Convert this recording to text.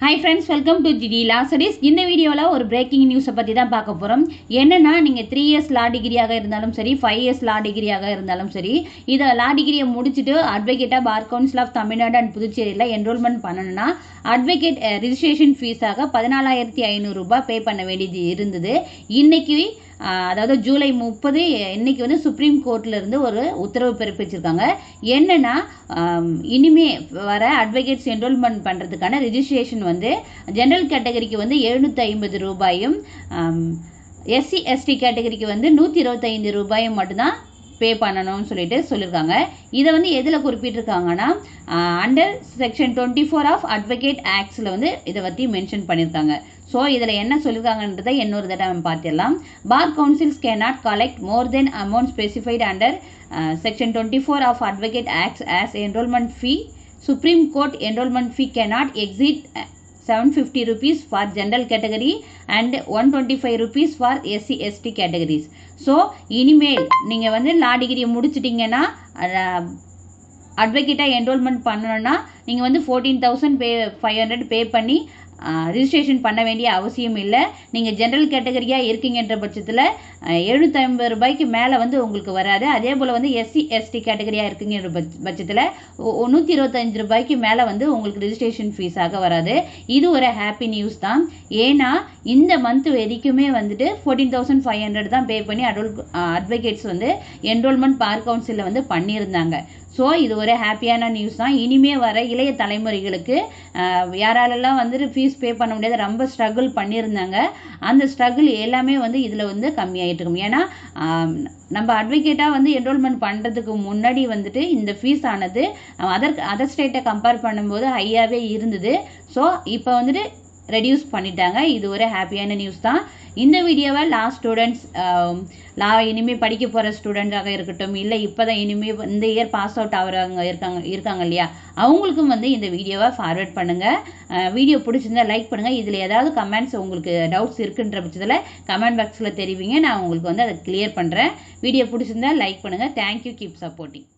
Hi friends welcome to GT law studies இந்த வீடியோவில் ஒரு பிரேக்கிங் நியூஸை பற்றி தான் பார்க்க போகிறோம் என்னென்னா நீங்கள் த்ரீ இயர்ஸ் லா டிகிரியாக இருந்தாலும் சரி ஃபைவ் இயர்ஸ் லா டிகிரியாக இருந்தாலும் சரி இதை லா டிகிரியை முடிச்சுட்டு அட்வொகேட்டாக bar council of Tamil Nadu and புதுச்சேரியில் என்ரோல்மெண்ட் பண்ணணும்னா அட்வொகேட் ரிஜிஸ்ட்ரேஷன் ஃபீஸாக பதினாலாயிரத்தி ஐநூறுரூபா பே பண்ண வேண்டியது இருந்தது. இன்றைக்கி அதாவது ஜூலை முப்பது இன்னைக்கு வந்து சுப்ரீம் கோர்ட்ல இருந்து ஒரு உத்தரவு பிறப்பிச்சிருக்காங்க. என்னென்னா இனிமே வர அட்வொகேட்ஸ் என்ரோல்மெண்ட் பண்ணுறதுக்கான ரிஜிஸ்ட்ரேஷன் வந்து ஜென்ரல் கேட்டகரிக்கு வந்து எழுநூற்றி ஐம்பது ரூபாயும் எஸ்சி எஸ்டி கேட்டகரிக்கு வந்து நூற்றி இருபத்தைந்து ரூபாயும் மட்டும்தான் பே பண்ணணும்னு சொல்லிட்டு சொல்லியிருக்காங்க இதை வந்து எதில் குறிப்பிட்டிருக்காங்கன்னா under section twenty four of advocate ஆக்ட்ஸில் வந்து இதை பற்றி மென்ஷன் பண்ணியிருக்காங்க ஸோ இதில் என்ன சொல்லியிருக்காங்கன்றதை இன்னொரு தடவை நம்ம bar councils can not collect more then amount specified under section twenty four of advocate acts as enrolment fee Supreme Court enrolment fee can not exceed seven fifty rupees for general category and one twenty five rupees for SC ST categories so இனிமேல் நீங்கள் வந்து லா degree முடிச்சிட்டிங்கன்னா அட்வொகேட்டாக enrolment பண்ணணுன்னா நீங்கள் வந்து fourteen thousand pay five hundred pay பண்ணி registration பண்ண வேண்டிய அவசியம் இல்லை. நீங்கள் ஜென்ரல் கேட்டகரியாக இருக்கீங்கன்ற பட்சத்தில் எழுநூற்றி ஐம்பது ரூபாய்க்கு மேலே வந்து உங்களுக்கு வராது. அதே போல் வந்து எஸ்சி எஸ்டி கேட்டகரியாக இருக்குங்கிற பட்ச பட்சத்தில் நூற்றி இருபத்தஞ்சு ரூபாய்க்கு மேலே வந்து உங்களுக்கு ரிஜிஸ்ட்ரேஷன் ஃபீஸாக வராது. இது ஒரு ஹாப்பி நியூஸ் தான். ஏன்னா இந்த மந்த் வரைக்குமே வந்துட்டு ஃபோர்டீன் தௌசண்ட் ஃபைவ் ஹண்ட்ரட் தான் பே பண்ணி அடோல் அட்வொகேட்ஸ் வந்து என்ரோல்மெண்ட் பார் கவுன்சிலில் வந்து பண்ணியிருந்தாங்க. ஸோ இது ஒரு ஹாப்பியான நியூஸ் தான். இனிமே வர இளைய தலைமுறைகளுக்கு யாராலெல்லாம் வந்துட்டு ஃபீஸ் பே பண்ண முடியாது. ரொம்ப ஸ்ட்ரகிள் பண்ணியிருந்தாங்க. அந்த ஸ்ட்ரகிள் எல்லாமே வந்து இதில் வந்து கம்மியாகிட்டு இருக்கும் ஏன்னா நம்ம அட்வொகேட்டாக வந்து என்ரோல்மெண்ட் பண்ணுறதுக்கு முன்னாடி வந்துட்டு இந்த ஃபீஸ் ஆனது அதர் அதர் ஸ்டேட்டை கம்பேர் பண்ணும்போது ஹையாகவே இருந்தது. ஸோ இப்போ வந்துட்டு ரெடியூஸ் பண்ணிட்டாங்க. இது ஒரு ஹாப்பியான நியூஸ் தான். இந்த வீடியோவை லா ஸ்டூடெண்ட்ஸ் லா இனிமேல் படிக்க போகிற ஸ்டூடெண்ட்ஸாக இருக்கட்டும் இல்லை இப்போ தான் இனிமேல் இந்த இயர் பாஸ் அவுட் ஆகிறவங்க இருக்காங்க இருக்காங்க இல்லையா? அவங்களுக்கும் வந்து இந்த வீடியோவை ஃபார்வர்ட் பண்ணுங்கள் வீடியோ பிடிச்சிருந்தா லைக் பண்ணுங்கள் இதில் ஏதாவது கமெண்ட்ஸ் உங்களுக்கு டவுட்ஸ் இருக்குன்ற பட்சத்தில் கமெண்ட் பாக்ஸில் தெரிவிங்க. நான் உங்களுக்கு வந்து அதை கிளியர் பண்ணுறேன் வீடியோ பிடிச்சிருந்தா லைக் பண்ணுங்கள் தேங்க்யூ கீப் சப்போர்ட்டிங்